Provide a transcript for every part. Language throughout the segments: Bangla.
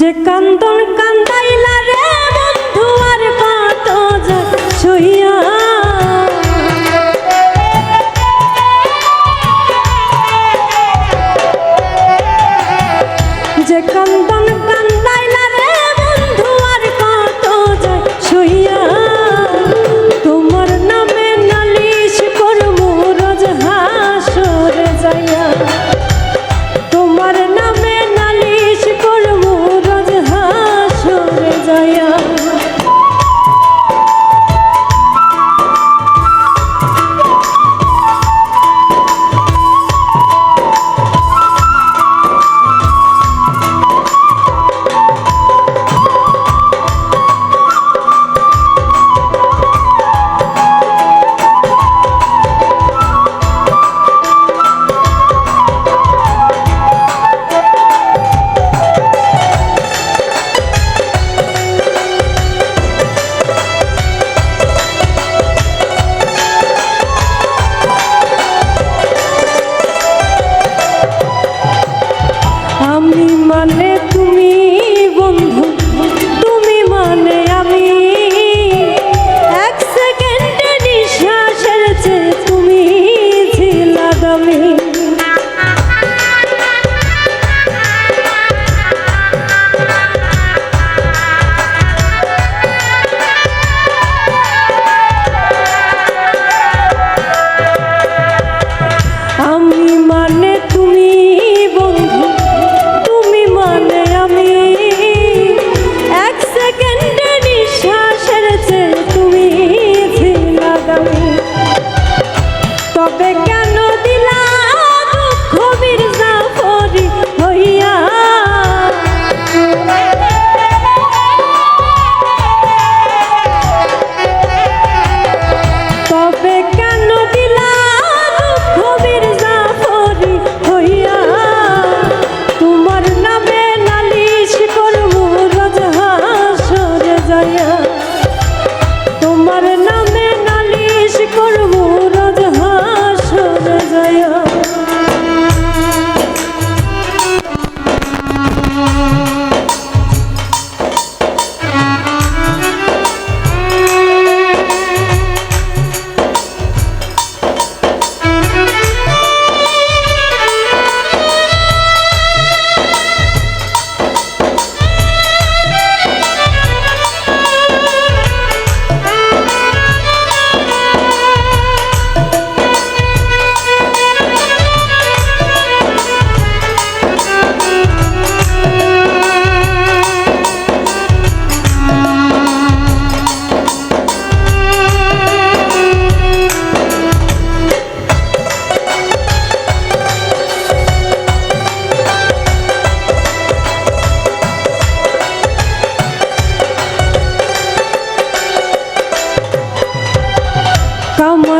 যে কান্দন কান্দাইলা রে বন্ধু আর কত সহিয়া যে কান্দন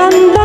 canta.